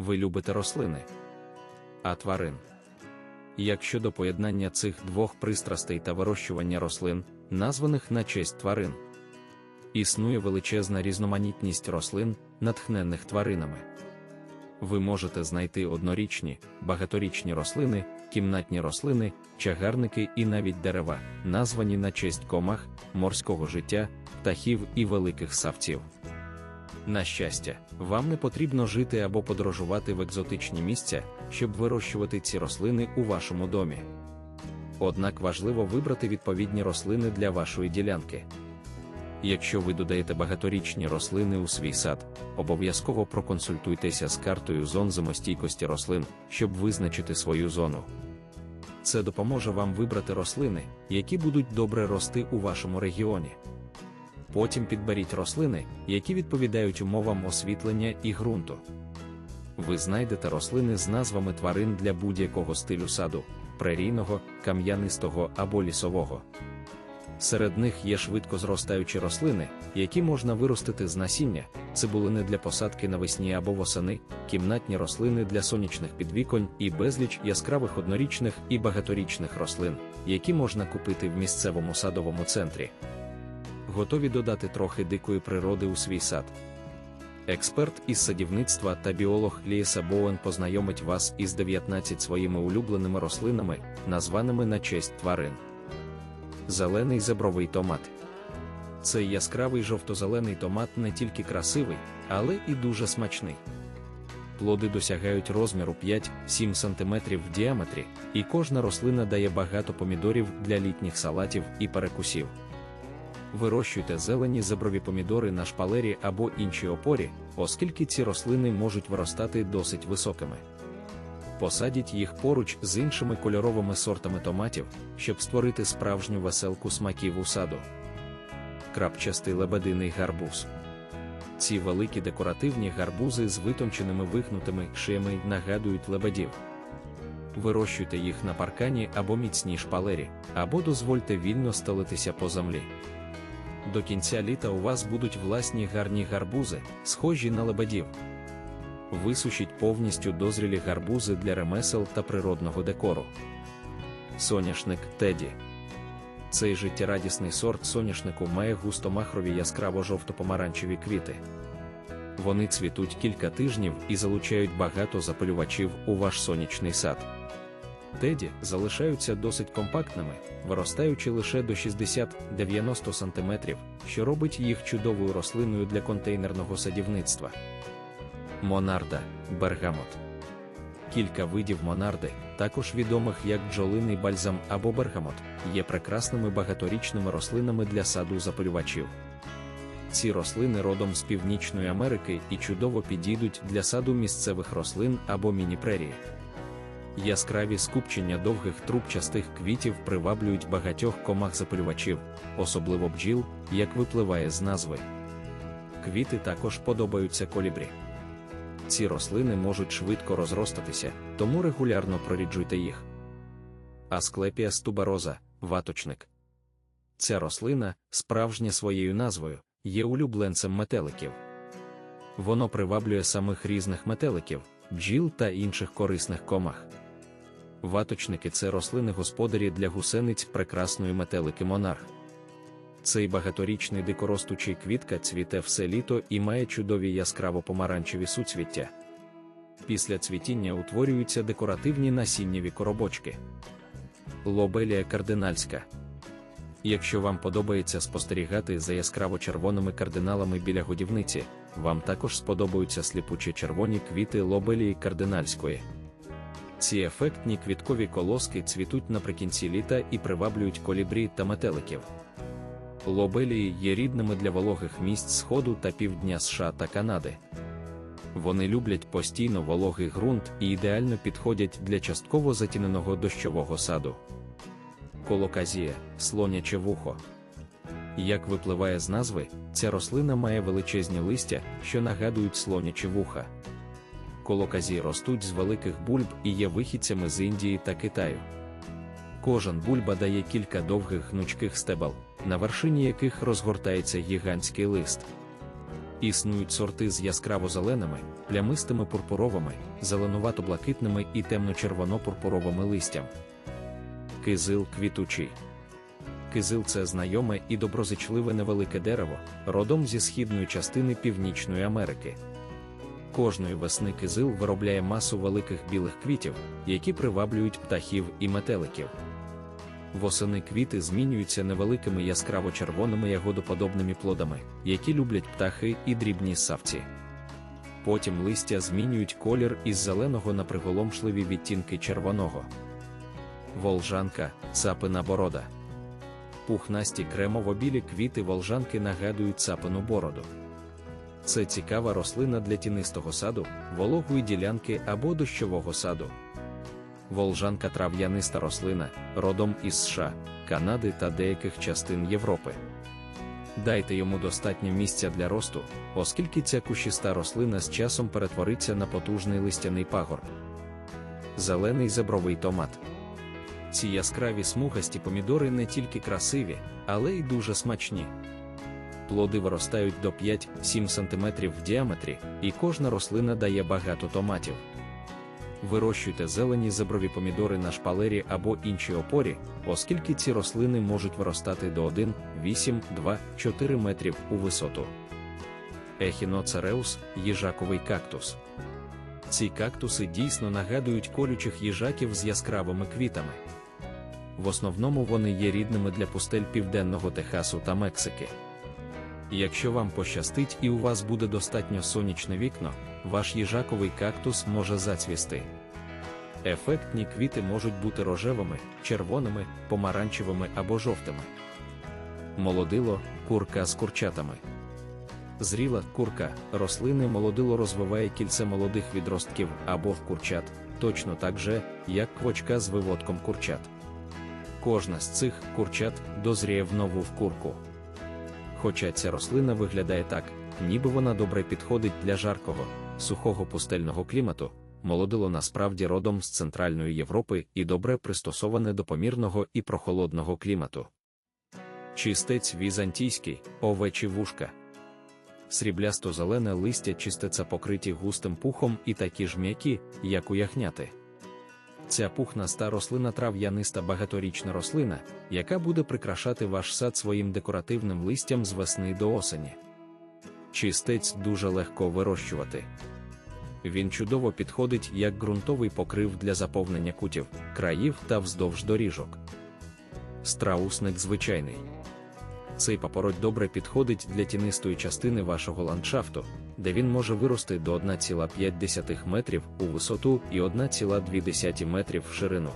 ви любите рослини, а тварин. Як щодо поєднання цих двох пристрастей та вирощування рослин, названих на честь тварин, існує величезна різноманітність рослин, натхненних тваринами. Ви можете знайти однорічні, багаторічні рослини, кімнатні рослини, чагарники і навіть дерева, названі на честь комах, морського життя, птахів і великих савців. На щастя, вам не потрібно жити або подорожувати в екзотичні місця, щоб вирощувати ці рослини у вашому домі. Однак важливо вибрати відповідні рослини для вашої ділянки. Якщо ви додаєте багаторічні рослини у свій сад, обов'язково проконсультуйтеся з картою зон зимостійкості рослин, щоб визначити свою зону. Це допоможе вам вибрати рослини, які будуть добре рости у вашому регіоні. Потім підберіть рослини, які відповідають умовам освітлення і ґрунту. Ви знайдете рослини з назвами тварин для будь-якого стилю саду прерійного, кам'янистого або лісового. Серед них є швидко зростаючі рослини, які можна виростити з насіння, цибулини для посадки навесні або восени, кімнатні рослини для сонячних підвіконь і безліч яскравих однорічних і багаторічних рослин, які можна купити в місцевому садовому центрі. Готові додати трохи дикої природи у свій сад. Експерт із садівництва та біолог Ліса Боуен познайомить вас із 19 своїми улюбленими рослинами, названими на честь тварин. Зелений зебровий томат. Цей яскравий жовто-зелений томат не тільки красивий, але і дуже смачний. Плоди досягають розміру 5-7 см в діаметрі, і кожна рослина дає багато помідорів для літніх салатів і перекусів. Вирощуйте зелені зеброві помідори на шпалері або іншій опорі, оскільки ці рослини можуть виростати досить високими. Посадіть їх поруч з іншими кольоровими сортами томатів, щоб створити справжню веселку смаків у саду. Крапчастий лебединий гарбуз. Ці великі декоративні гарбузи з витонченими вигнутими шиями нагадують лебедів. Вирощуйте їх на паркані або міцній шпалері, або дозвольте вільно стелитися по землі. До кінця літа у вас будуть власні гарні гарбузи, схожі на лебедів. Висушіть повністю дозрілі гарбузи для ремесел та природного декору. Соняшник Теді. Цей життєрадісний сорт соняшнику має густомахрові яскраво-жовто-помаранчеві квіти. Вони цвітуть кілька тижнів і залучають багато запалювачів у ваш сонячний сад. Теді залишаються досить компактними, виростаючи лише до 60-90 см, що робить їх чудовою рослиною для контейнерного садівництва. Монарда бергамот. Кілька видів монарди, також відомих як бджолиний бальзам або бергамот, є прекрасними багаторічними рослинами для саду запалювачів. Ці рослини родом з Північної Америки і чудово підійдуть для саду місцевих рослин або міні-прерії. Яскраві скупчення довгих трубчастих квітів приваблюють багатьох комах запалювачів, особливо бджіл, як випливає з назви. Квіти також подобаються колібрі. Ці рослини можуть швидко розростатися, тому регулярно проріджуйте їх. Асклепія стубароза ваточник. Ця рослина, справжня своєю назвою, є улюбленцем метеликів. Воно приваблює самих різних метеликів, бджіл та інших корисних комах. Ваточники це рослини господарі для гусениць прекрасної метелики монарх. Цей багаторічний дикоростучий квітка цвіте все літо і має чудові яскраво помаранчеві суцвіття. Після цвітіння утворюються декоративні насіннєві коробочки. Лобелія кардинальська. Якщо вам подобається спостерігати за яскраво червоними кардиналами біля годівниці, вам також сподобаються сліпучі червоні квіти лобелії кардинальської. Ці ефектні квіткові колоски цвітуть наприкінці літа і приваблюють колібрі та метеликів. Лобелії є рідними для вологих місць Сходу та півдня США та Канади. Вони люблять постійно вологий ґрунт і ідеально підходять для частково затіненого дощового саду. Колоказія слоняче вухо. Як випливає з назви, ця рослина має величезні листя, що нагадують слонячі вуха. Колоказі ростуть з великих бульб і є вихідцями з Індії та Китаю. Кожен бульба дає кілька довгих гнучких стебел, на вершині яких розгортається гігантський лист. Існують сорти з яскраво-зеленими, плямистими пурпуровими, зеленувато-блакитними і темно-червоно-пурпуровими листям. Кизил квітучий. Кизил це знайоме і доброзичливе невелике дерево, родом зі східної частини Північної Америки. Кожної весни кизил виробляє масу великих білих квітів, які приваблюють птахів і метеликів. Восени квіти змінюються невеликими яскраво-червоними ягодоподобними плодами, які люблять птахи і дрібні савці. Потім листя змінюють колір із зеленого на приголомшливі відтінки червоного. Волжанка цапина борода. Пухнасті кремово-білі квіти волжанки нагадують цапину бороду. Це цікава рослина для тінистого саду, вологої ділянки або дощового саду. Волжанка трав'яниста рослина, родом із США, Канади та деяких частин Європи. Дайте йому достатньо місця для росту, оскільки ця кущиста рослина з часом перетвориться на потужний листяний пагор. Зелений зебровий томат. Ці яскраві смугасті помідори не тільки красиві, але й дуже смачні. Плоди виростають до 5-7 см в діаметрі, і кожна рослина дає багато томатів. Вирощуйте зелені зеброві помідори на шпалері або іншій опорі, оскільки ці рослини можуть виростати до 1, 8, 2, 4 метрів у висоту. Ехіноцереус їжаковий кактус. Ці кактуси дійсно нагадують колючих їжаків з яскравими квітами. В основному вони є рідними для пустель Південного Техасу та Мексики. Якщо вам пощастить і у вас буде достатньо сонячне вікно, ваш їжаковий кактус може зацвісти. Ефектні квіти можуть бути рожевими, червоними, помаранчевими або жовтими. Молодило курка з курчатами. Зріла курка, рослини молодило розвиває кільце молодих відростків або курчат, точно так же, як квочка з виводком курчат. Кожна з цих курчат дозріє в нову вкурку. Хоча ця рослина виглядає так, ніби вона добре підходить для жаркого, сухого пустельного клімату, молодило насправді родом з Центральної Європи і добре пристосоване до помірного і прохолодного клімату. Чистець візантійський, овечі вушка. Сріблясто-зелене листя чистеця покриті густим пухом і такі ж м'які, як у ягняти. Ця пухнаста рослина трав'яниста багаторічна рослина, яка буде прикрашати ваш сад своїм декоративним листям з весни до осені. Чистець дуже легко вирощувати. Він чудово підходить як ґрунтовий покрив для заповнення кутів, країв та вздовж доріжок. Страусник звичайний. Цей папороть добре підходить для тінистої частини вашого ландшафту, де він може вирости до 1,5 метрів у висоту і 1,2 метрів в ширину.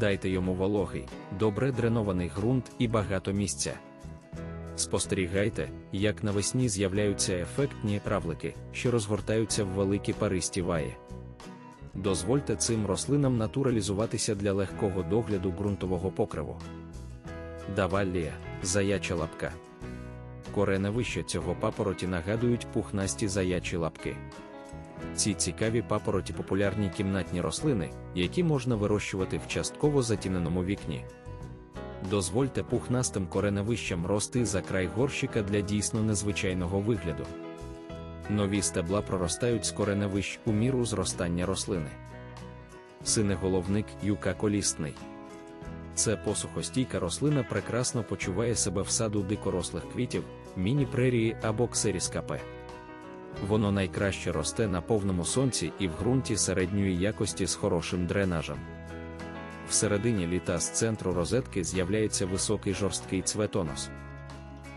Дайте йому вологий, добре дренований ґрунт і багато місця. Спостерігайте, як навесні з'являються ефектні травлики, що розгортаються в великі паристі ваї. Дозвольте цим рослинам натуралізуватися для легкого догляду ґрунтового покриву. Даваллія заяча лапка. Кореневища цього папороті нагадують пухнасті заячі лапки. Ці цікаві папороті популярні кімнатні рослини, які можна вирощувати в частково затіненому вікні. Дозвольте пухнастим кореневищам рости за край горщика для дійсно незвичайного вигляду. Нові стебла проростають з кореневищ у міру зростання рослини. Синеголовник юка колісний. Це посухостійка рослина прекрасно почуває себе в саду дикорослих квітів, міні-прерії або ксеріскапе. Воно найкраще росте на повному сонці і в ґрунті середньої якості з хорошим дренажем. Всередині літа з центру розетки з'являється високий жорсткий цветонос.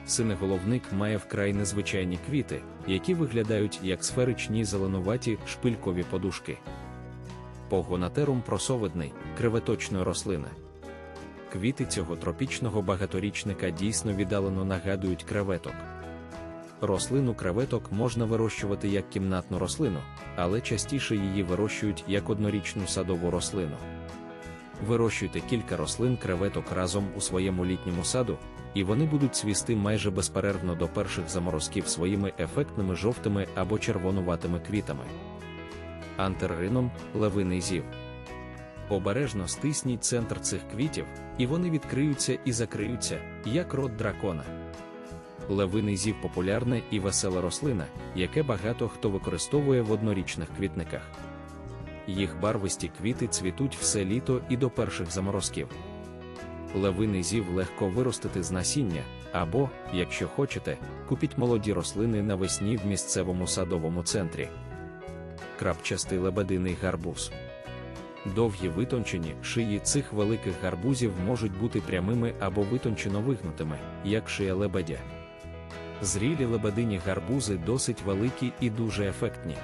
Синеголовник має вкрай незвичайні квіти, які виглядають як сферичні зеленуваті шпилькові подушки. Погонатерум просовидний, креветочної рослини. Квіти цього тропічного багаторічника дійсно віддалено нагадують креветок. Рослину креветок можна вирощувати як кімнатну рослину, але частіше її вирощують як однорічну садову рослину. Вирощуйте кілька рослин креветок разом у своєму літньому саду, і вони будуть цвісти майже безперервно до перших заморозків своїми ефектними жовтими або червонуватими квітами. Антеррином левиний зів. Обережно стисніть центр цих квітів, і вони відкриються і закриються, як рот дракона. Левиний зів популярна і весела рослина, яке багато хто використовує в однорічних квітниках. Їх барвисті квіти цвітуть все літо і до перших заморозків. Левиний зів легко виростити з насіння, або, якщо хочете, купіть молоді рослини навесні в місцевому садовому центрі. Крапчастий лебединий гарбуз. Довгі витончені шиї цих великих гарбузів можуть бути прямими або витончено вигнутими, як шия лебедя. Зрілі лебедині гарбузи досить великі і дуже ефектні.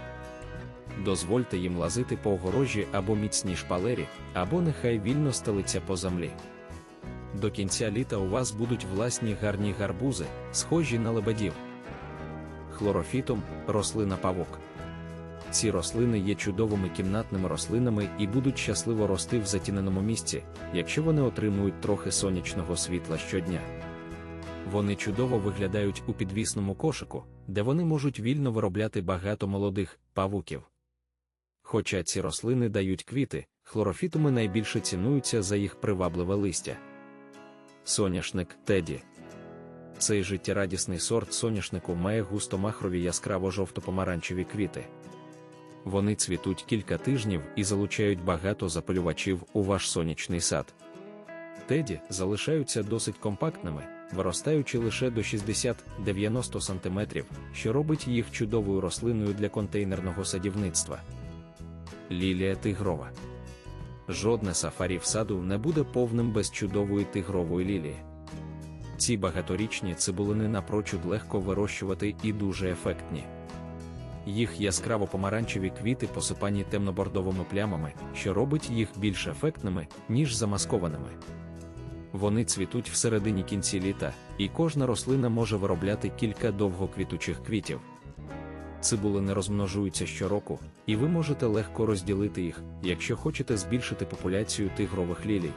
Дозвольте їм лазити по огорожі або міцній шпалері, або нехай вільно стелиться по землі. До кінця літа у вас будуть власні гарні гарбузи, схожі на лебедів. Хлорофітом рослина павук. Ці рослини є чудовими кімнатними рослинами і будуть щасливо рости в затіненому місці, якщо вони отримують трохи сонячного світла щодня. Вони чудово виглядають у підвісному кошику, де вони можуть вільно виробляти багато молодих павуків. Хоча ці рослини дають квіти, хлорофітуми найбільше цінуються за їх привабливе листя. Соняшник Теді. Цей життєрадісний сорт соняшнику має густомахрові яскраво жовто-помаранчеві квіти. Вони цвітуть кілька тижнів і залучають багато запалювачів у ваш сонячний сад. Теді залишаються досить компактними, виростаючи лише до 60-90 см, що робить їх чудовою рослиною для контейнерного садівництва. Лілія тигрова. Жодне сафарі в саду не буде повним без чудової тигрової лілії. Ці багаторічні цибулини напрочуд легко вирощувати і дуже ефектні. Їх яскраво помаранчеві квіти посипані темнобордовими плямами, що робить їх більш ефектними, ніж замаскованими. Вони цвітуть всередині кінці літа, і кожна рослина може виробляти кілька довгоквітучих квітів. Цибулини розмножуються щороку, і ви можете легко розділити їх, якщо хочете збільшити популяцію тигрових лілій.